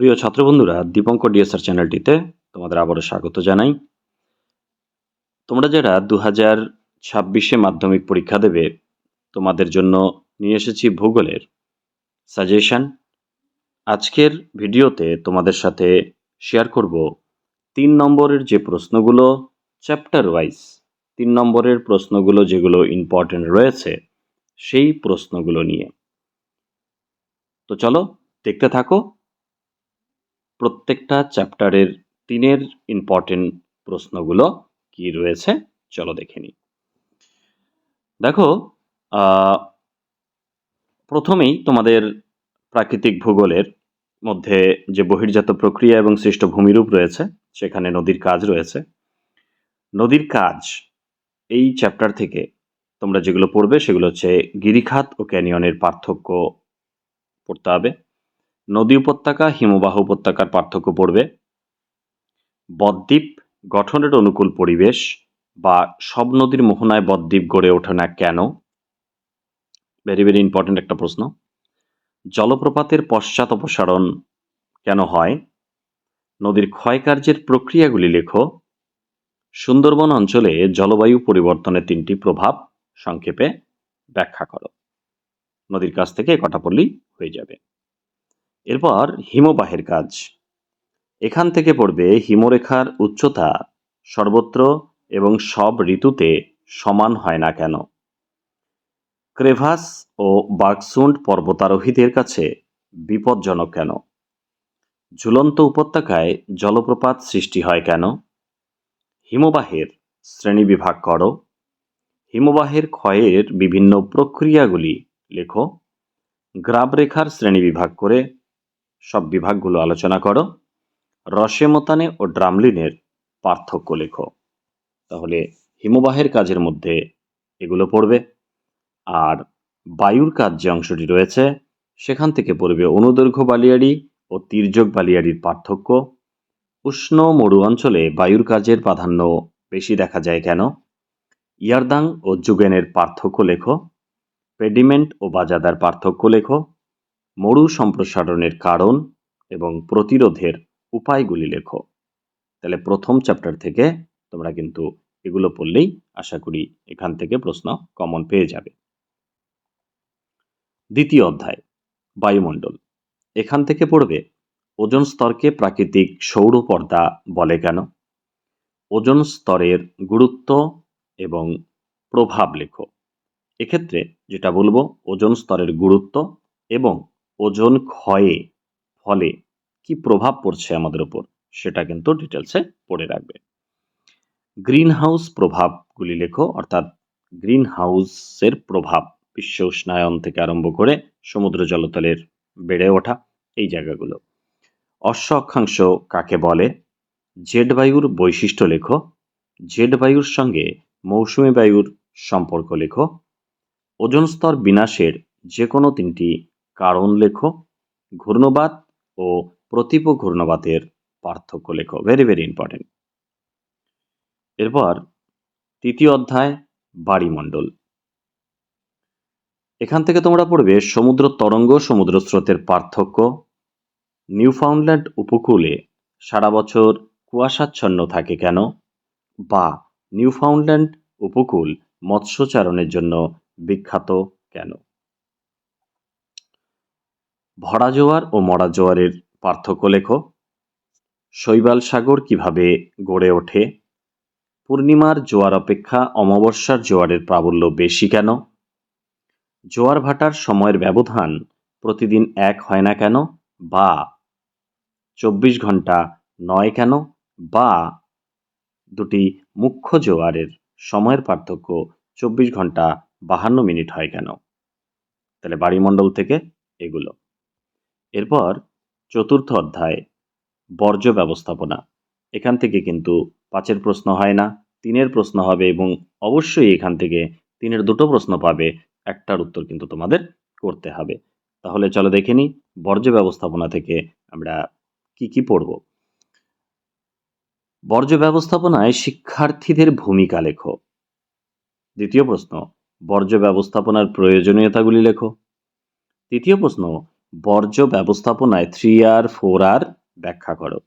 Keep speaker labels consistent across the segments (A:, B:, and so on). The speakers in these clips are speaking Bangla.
A: প্রিয় ছাত্রবন্ধুরা, দীপঙ্কর ডিএসআর চ্যানেলটিতে তোমাদের আবারও স্বাগত জানাই। তোমরা যারা দু হাজার ছাব্বিশে মাধ্যমিক পরীক্ষা দেবে, তোমাদের জন্য নিয়ে এসেছি ভূগোলের সাজেশন আজকের ভিডিওতে তোমাদের সাথে শেয়ার করব তিন নম্বরের যে প্রশ্নগুলো চ্যাপ্টার ওয়াইজ তিন নম্বরের প্রশ্নগুলো যেগুলো ইম্পর্টেন্ট রয়েছে, সেই প্রশ্নগুলো নিয়ে। তো চলো, দেখতে থাকো। প্রত্যেকটা চ্যাপ্টারের তিনের ইম্পর্টেন্ট প্রশ্নগুলো কি রয়েছে? চলো দেখে নিই। দেখো প্রথমেই তোমাদের প্রাকৃতিক ভূগোলের মধ্যে যে বহির্জাত প্রক্রিয়া এবং সৃষ্ট ভূমিরূপ রয়েছে, সেখানে নদীর কাজ রয়েছে। নদীর কাজ, এই চ্যাপ্টার থেকে তোমরা যেগুলো পড়বে সেগুলো হচ্ছে গিরিখাত ও ক্যানিয়নের পার্থক্য পড়তে হবে। নদী উপত্যকা, হিমবাহ উপত্যকার পার্থক্য পড়বে। বদ্বীপ গঠনের অনুকূল পরিবেশ বা সব নদীর মোহনায় বদ্বীপ গড়ে ওঠে না কেন? ভেরি ভেরি ইম্পর্টেন্ট একটা প্রশ্ন। জলপ্রপাতের পশ্চাৎ অপসারণ কেন হয়? নদীর ক্ষয়কার্যের প্রক্রিয়াগুলি লেখো। সুন্দরবন অঞ্চলে জলবায়ু পরিবর্তনের তিনটি প্রভাব সংক্ষেপে ব্যাখ্যা করো। নদীর কাছ থেকে কটা পড়লেই হয়ে যাবে? এরপর হিমবাহের কাজ। এখান থেকে পড়বে হিমরেখার উচ্চতা সর্বত্র এবং সব ঋতুতে সমান হয় না কেন। ক্রেভাস ও বার্কসুন্ড পর্বতারোহীদের কাছে বিপজ্জনক কেন? ঝুলন্ত উপত্যকায় জলপ্রপাত সৃষ্টি হয় কেন? হিমবাহের শ্রেণীবিভাগ করো। হিমবাহের ক্ষয়ের বিভিন্ন প্রক্রিয়াগুলি লেখো। গ্রাবরেখার শ্রেণীবিভাগ করে সব বিভাগগুলো আলোচনা করো। রসে রসেমতানে ও ড্রামলিনের পার্থক্য লেখো। তাহলে হিমবাহের কাজের মধ্যে এগুলো পড়বে। আর বায়ুর কাজ যে অংশটি রয়েছে, সেখান থেকে পড়বে অনুদৈর্ঘ্য বালিয়াড়ি ও তির্যক বালিয়াড়ির পার্থক্য। উষ্ণ মরু অঞ্চলে বায়ুর কাজের প্রাধান্য বেশি দেখা যায় কেন? ইয়ারদাং ও যুগেনের পার্থক্য লেখো। পেডিমেন্ট ও বাজাদার পার্থক্য লেখো। মরু সম্প্রসারণের কারণ এবং প্রতিরোধের উপায়গুলি লেখো। তাহলে প্রথম চ্যাপ্টার থেকে তোমরা কিন্তু এগুলো পড়লেই আশা করি এখান থেকে প্রশ্ন কমন পেয়ে যাবে। দ্বিতীয় অধ্যায়, বায়ুমণ্ডল। এখান থেকে পড়বে, ওজন স্তরকে প্রাকৃতিক সৌর পর্দা বলে কেন? ওজন স্তরের গুরুত্ব এবং প্রভাব লেখো। এক্ষেত্রে যেটা বলব, ওজন স্তরের গুরুত্ব এবং ওজন ক্ষয়ে, ফলে কি প্রভাব পড়ছে আমাদের উপর সেটা কিন্তু ডিটেলসে পড়ে রাখবে। গ্রিন হাউস প্রভাবগুলি লেখো, অর্থাৎ গ্রিন হাউসের প্রভাব বিশ্ব উষ্ণায়ন থেকে আরম্ভ করে সমুদ্র জলতলের বেড়ে ওঠা, এই জায়গাগুলো। অশ্ব অক্ষাংশ কাকে বলে? জেড বায়ুর বৈশিষ্ট্য লেখো জেড বায়ুর সঙ্গে মৌসুমী বায়ুর সম্পর্ক লেখো। ওজন স্তর বিনাশের যে কোনো তিনটি কারণ লেখো, ঘূর্ণবাদ ও প্রতীপ ঘূর্ণবাদের পার্থক্য লেখো। ভেরি ভেরি ইম্পর্টেন্ট এরপর তৃতীয় অধ্যায়, বাড়িমণ্ডল। এখান থেকে তোমরা পড়বে সমুদ্র তরঙ্গ, সমুদ্র স্রোতের পার্থক্য। নিউফাউন্ডল্যান্ড উপকূলে সারা বছর কুয়াশাচ্ছন্ন থাকে কেন? বা নিউফাউন্ডল্যান্ড উপকূল মৎস্যচারণের জন্য বিখ্যাত কেন? ভরা জোয়ার ও মরা জোয়ারের পার্থক্য লেখো। শৈবাল সাগর কীভাবে গড়ে ওঠে? পূর্ণিমার জোয়ার অপেক্ষা অমাবস্যার জোয়ারের প্রাবল্য বেশি কেন? জোয়ার ভাটার সময়ের ব্যবধান প্রতিদিন এক হয় না কেন? বা চব্বিশ ঘণ্টা নয় কেন? বা দুটি মুখ্য জোয়ারের সময়ের পার্থক্য চব্বিশ ঘণ্টা বাহান্ন মিনিট হয় কেন? তাহলে বাড়িমণ্ডল থেকে এগুলো। এরপর চতুর্থ অধ্যায়, বর্জ্য ব্যবস্থাপনা। এখান থেকে কিন্তু পাঁচের প্রশ্ন হয় না, তিনের প্রশ্ন হবে এবং অবশ্যই এখান থেকে তিনের দুটো প্রশ্ন পাবে, একটার উত্তর কিন্তু তোমাদের করতে হবে। তাহলে চলো দেখে নিই, বর্জ্য ব্যবস্থাপনা থেকে আমরা কি কি পড়ব। বর্জ্য ব্যবস্থাপনায় শিক্ষার্থীদের ভূমিকা লেখো। দ্বিতীয় প্রশ্ন, বর্জ্য ব্যবস্থাপনার প্রয়োজনীয়তাগুলি লেখো। তৃতীয় প্রশ্ন বর্জ্য ব্যবস্থাপনায় থ্রি আর ফোর আর ব্যাখ্যা করো।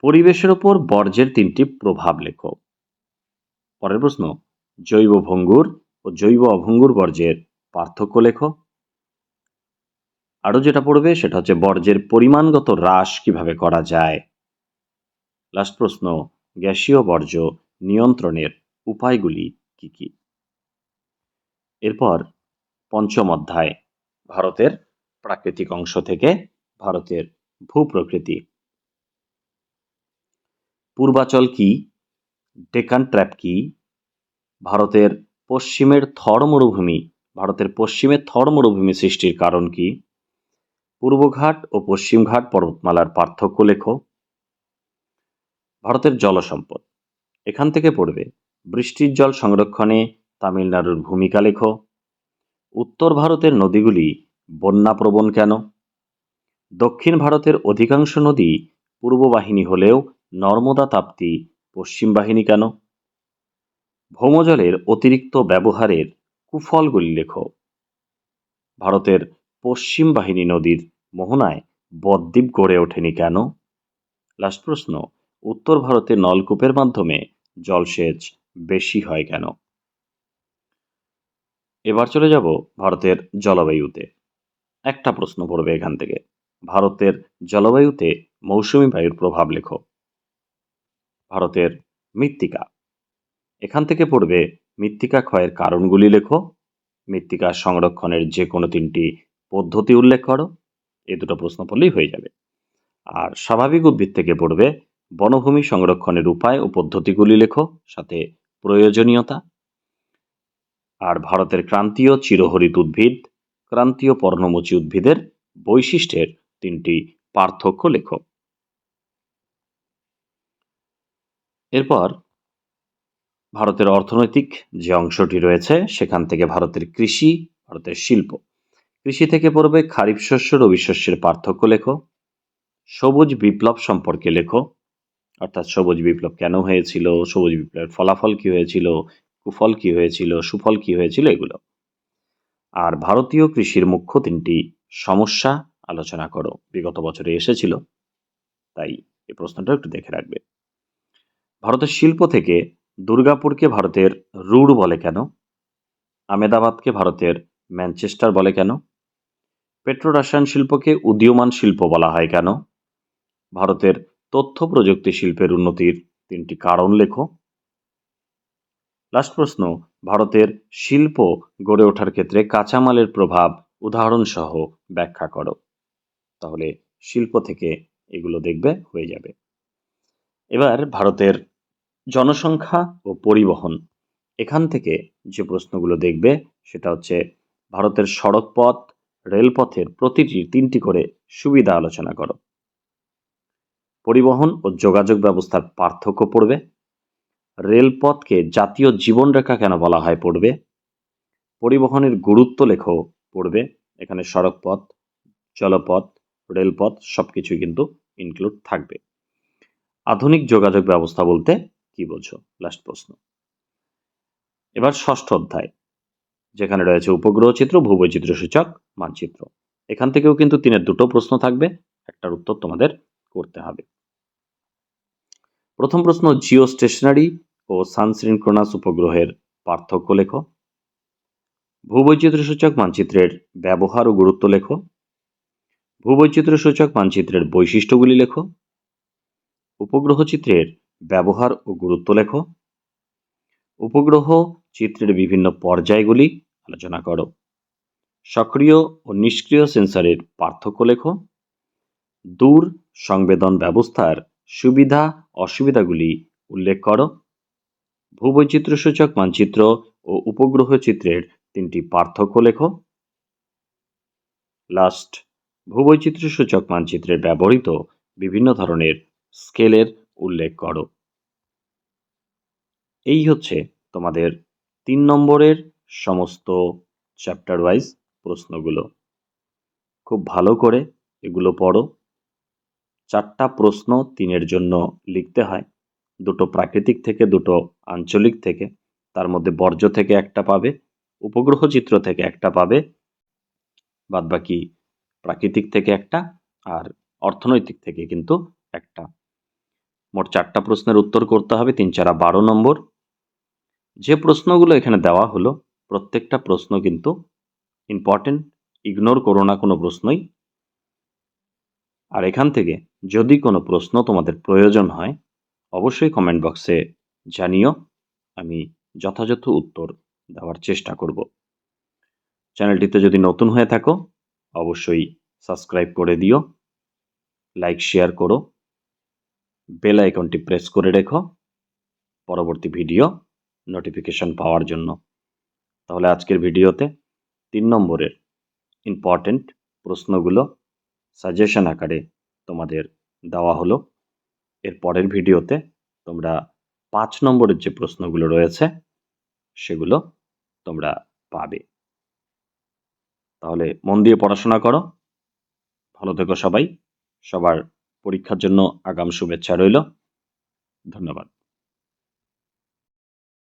A: পরিবেশের ওপর বর্জ্যের তিনটি প্রভাব লেখো। পরের প্রশ্ন, জৈব ভঙ্গুর ও জৈব অভঙ্গুর বর্জ্যের পার্থক্য লেখো। আরও যেটা পড়বে সেটা হচ্ছে বর্জ্যের পরিমাণগত হ্রাস কীভাবে করা যায়। লাস্ট প্রশ্ন, গ্যাসীয় বর্জ্য নিয়ন্ত্রণের উপায়গুলি কি কি? এরপর পঞ্চম অধ্যায় ভারতের প্রাকৃতিক অংশ থেকে ভারতের ভূপ্রকৃতি। পূর্বাচল কি, ডেকান ট্র্যাপ কি, ভারতের পশ্চিমের থর মরুভূমি, ভারতের পশ্চিমের থর মরুভূমি সৃষ্টির কারণ কি? পূর্বঘাট ও পশ্চিমঘাট পর্বতমালার পার্থক্য লেখো। ভারতের জলসম্পদ। এখান থেকে পড়বে, বৃষ্টির জল সংরক্ষণে তামিলনাড়ুর ভূমিকা লেখো। উত্তর ভারতের নদীগুলি বন্যাপ্রবণ কেন? দক্ষিণ ভারতের অধিকাংশ নদী পূর্ব বাহিনী হলেও নর্মদা তাপ্তি পশ্চিম বাহিনী কেন? ভৌমজলের অতিরিক্ত ব্যবহারের কুফলগুলি লেখ। ভারতের পশ্চিম বাহিনী নদীর মোহনায় বদ্বীপ গড়ে ওঠেনি কেন? লাস্ট প্রশ্ন, উত্তর ভারতে নলকূপের মাধ্যমে জলসেচ বেশি হয় কেন? এবার চলে যাব ভারতের জলবায়ুতে। একটা প্রশ্ন পড়বে এখান থেকে। ভারতের জলবায়ুতে মৌসুমি বায়ুর প্রভাব লেখো। ভারতের মৃত্তিকা। এখান থেকে পড়বে মৃত্তিকা ক্ষয়ের কারণগুলি লেখো। মৃত্তিকা সংরক্ষণের যে কোনো তিনটি পদ্ধতি উল্লেখ করো। এ দুটো প্রশ্ন পড়লেই হয়ে যাবে। আর স্বাভাবিক উদ্ভিদ থেকে পড়বে বনভূমি সংরক্ষণের উপায় ও পদ্ধতিগুলি লেখো, সাথে প্রয়োজনীয়তা। আর ভারতের ক্রান্তীয় চিরহরিত উদ্ভিদ, ক্রান্তীয় পর্ণমোচী উদ্ভিদের বৈশিষ্ট্যের তিনটি পার্থক্য লেখো। এরপর ভারতের অর্থনৈতিক যে অংশটি রয়েছে, সেখান থেকে ভারতের কৃষি, ভারতের শিল্প। কৃষি থেকে পড়বে খারিফ শস্য, রবি শস্যের পার্থক্য লেখো। সবুজ বিপ্লব সম্পর্কে লেখো। অর্থাৎ সবুজ বিপ্লব কেন হয়েছিল? সবুজ বিপ্লবের ফলাফল কি হয়েছিল? কুফল কি হয়েছিল, সুফল কি হয়েছিল এগুলো। আর ভারতীয় কৃষির মুখ্য তিনটি সমস্যা আলোচনা করো। বিগত বছরে এসেছিল, তাই এই প্রশ্নটা একটু দেখে রাখবে। ভারতের শিল্প থেকে দুর্গাপুরকে ভারতের রুড় বলে কেন? আমেদাবাদকে ভারতের ম্যানচেস্টার বলে কেন? পেট্রো রাসায়ন শিল্পকে উদীয়মান শিল্প বলা হয় কেন? ভারতের তথ্য প্রযুক্তি শিল্পের উন্নতির তিনটি কারণ লেখো। লাস্ট প্রশ্ন, ভারতের শিল্প গড়ে ওঠার ক্ষেত্রে কাঁচামালের প্রভাব উদাহরণসহ ব্যাখ্যা করো। তাহলে শিল্প থেকে এগুলো দেখবে, হয়ে যাবে। এবার ভারতের জনসংখ্যা ও পরিবহন। এখান থেকে যে প্রশ্নগুলো দেখবে, সেটা হচ্ছে ভারতের সড়কপথ রেলপথের প্রতিটি তিনটি করে সুবিধা আলোচনা করো। পরিবহন ও যোগাযোগ ব্যবস্থার পার্থক্য পড়বে। রেলপথকে জাতীয় জীবনরেখা কেন বলা হয় পড়বে? পরিবহনের গুরুত্ব লেখো পড়বে। এখানে সড়কপথ, জলপথ, রেলপথ সব কিছুই কিন্তু ইনক্লুড থাকবে। আধুনিক যোগাযোগ ব্যবস্থা বলতে কি বোঝো? লাস্ট প্রশ্ন। এবার ষষ্ঠ অধ্যায়, যেখানে রয়েছে উপগ্রহ চিত্র ভূবৈচিত্র সূচক, মানচিত্র। এখান থেকেও কিন্তু তিনের দুটো প্রশ্ন থাকবে। একটার উত্তর তোমাদের করতে হবে। প্রথম প্রশ্ন, জিও স্টেশনারি ও সানসিনক্রোনাস উপগ্রহের পার্থক্য লেখো। ভূবৈচিত্র সূচক মানচিত্রের ব্যবহার ও গুরুত্ব লেখো। ভূবৈচিত্র সূচক মানচিত্রের বৈশিষ্ট্যগুলি লেখো। উপগ্রহ চিত্রের ব্যবহার ও গুরুত্ব লেখো। উপগ্রহ চিত্রের বিভিন্ন পর্যায়গুলি আলোচনা করো। সক্রিয় ও নিষ্ক্রিয় সেন্সরের পার্থক্য লেখো। দূর সংবেদন ব্যবস্থার সুবিধা অসুবিধাগুলি উল্লেখ করো। ভূবৈচিত্র্যসূচক মানচিত্র ও উপগ্রহ চিত্রের তিনটি পার্থক্য লেখো। লাস্ট ভূবৈচিত্র্যসূচক মানচিত্রে ব্যবহৃত বিভিন্ন ধরনের স্কেলের উল্লেখ করো। এই হচ্ছে তোমাদের তিন নম্বরের সমস্ত চ্যাপ্টার ওয়াইজ প্রশ্নগুলো। খুব ভালো করে এগুলো পড়ো। চারটা প্রশ্ন তিনের জন্য লিখতে হয়। দুটো প্রাকৃতিক থেকে, দুটো আঞ্চলিক থেকে। তার মধ্যে বর্জ্য থেকে একটা পাবে, উপগ্রহ চিত্র থেকে একটা পাবে, বাদবাকি প্রাকৃতিক থেকে একটা আর অর্থনৈতিক থেকে কিন্তু একটা। মোট চারটা প্রশ্নের উত্তর করতে হবে, তিন চারা বারো নম্বর। যে প্রশ্নগুলো এখানে দেওয়া হলো, প্রত্যেকটা প্রশ্ন কিন্তু ইম্পর্টেন্ট ইগনোর করো না কোনো প্রশ্নই। আর এখান থেকে যদি কোনো প্রশ্ন তোমাদের প্রয়োজন হয়, অবশ্যই কমেন্ট বক্সে জানিও, আমি যথাযথ উত্তর দেওয়ার চেষ্টা করব। চ্যানেলটিতে যদি নতুন হয়ে থাকো, অবশ্যই সাবস্ক্রাইব করে দিও লাইক শেয়ার করো বেল আইকনটি প্রেস করে রেখো, পরবর্তী ভিডিও নোটিফিকেশন পাওয়ার জন্য। তাহলে আজকের ভিডিওতে তিন নম্বরের ইম্পর্টেন্ট প্রশ্নগুলো সাজেশন আকারে তোমাদের দেওয়া হলো। এর পরের ভিডিওতে তোমরা পাঁচ নম্বরের যে প্রশ্নগুলো রয়েছে, সেগুলো তোমরা পাবে। তাহলে মন দিয়ে পড়াশোনা করো। ভালো থেকো সবাই। সবার পরীক্ষার জন্য আগাম শুভেচ্ছা রইল। ধন্যবাদ।